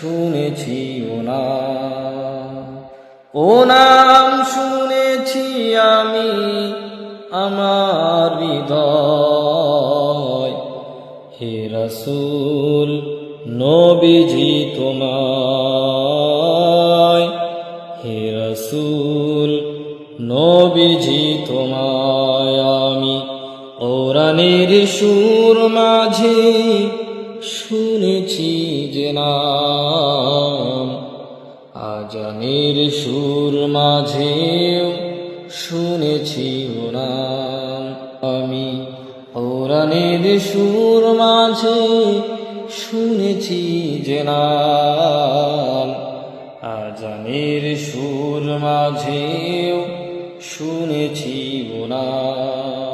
শুনেছি ও নাম ও নাম শুনেছি আমি আমার হৃদয়। হে রসুল, নবীজি তোমায়। হে রসুল, নবীজি তোমায়। আমি ওরানের সুর মাঝে শুনেছি যে নাম। আজানের সুর মাঝেও শুনেছি নাম। আমি ওরানের সুর মাঝে শুনেছি যে নাম। আজানের সুর মাঝেও শুনেছি নাম।